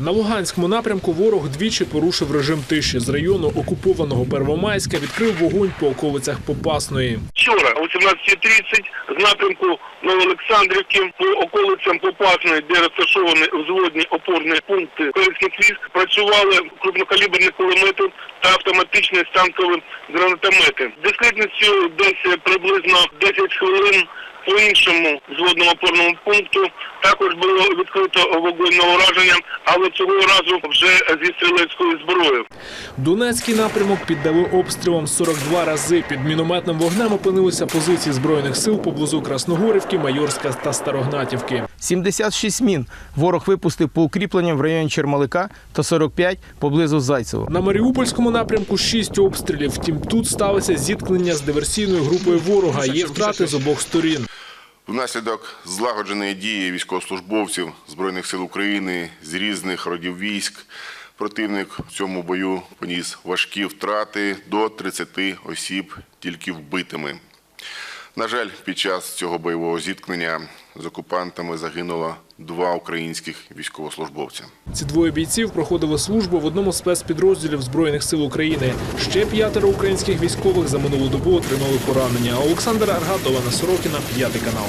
На Луганському напрямку ворог двічі порушив режим тиші. З району окупованого Первомайська відкрив вогонь по околицях Попасної. Вчора о 17.30 з напрямку Новоолександрівки по околицям Попасної, де розташовані взводні опорні пункти корейських військ, працювали крупнокаліберні кулемети та автоматичні станкові гранатомети. Дискретністю десь приблизно 10 хвилин по іншому взводному опорному пункту також було відкрито вогонь на ураження, але цього разу вже зі стрілецькою зброєю. Донецький напрямок піддали обстрілом 42 рази. Під мінометним вогнем опинилися позиції збройних сил поблизу Красногорівки, Майорська та Старогнатівки. 76 мін ворог випустив по укріпленням в районі Чермалика та 45 поблизу Зайцево. На Маріупольському напрямку шість обстрілів. Втім, тут сталося зіткнення з диверсійною групою ворога. Є втрати з обох сторін. Внаслідок злагодженої дії військовослужбовців Збройних сил України з різних родів військ противник в цьому бою поніс важкі втрати до 30 осіб тільки вбитими. На жаль, під час цього бойового зіткнення з окупантами загинуло два українських військовослужбовця. Ці двоє бійців проходили службу в одному з спецпідрозділів збройних сил України. Ще п'ятеро українських військових за минулу добу отримали поранення. Олександр Аргатова на Сорокіна, п'ятий канал.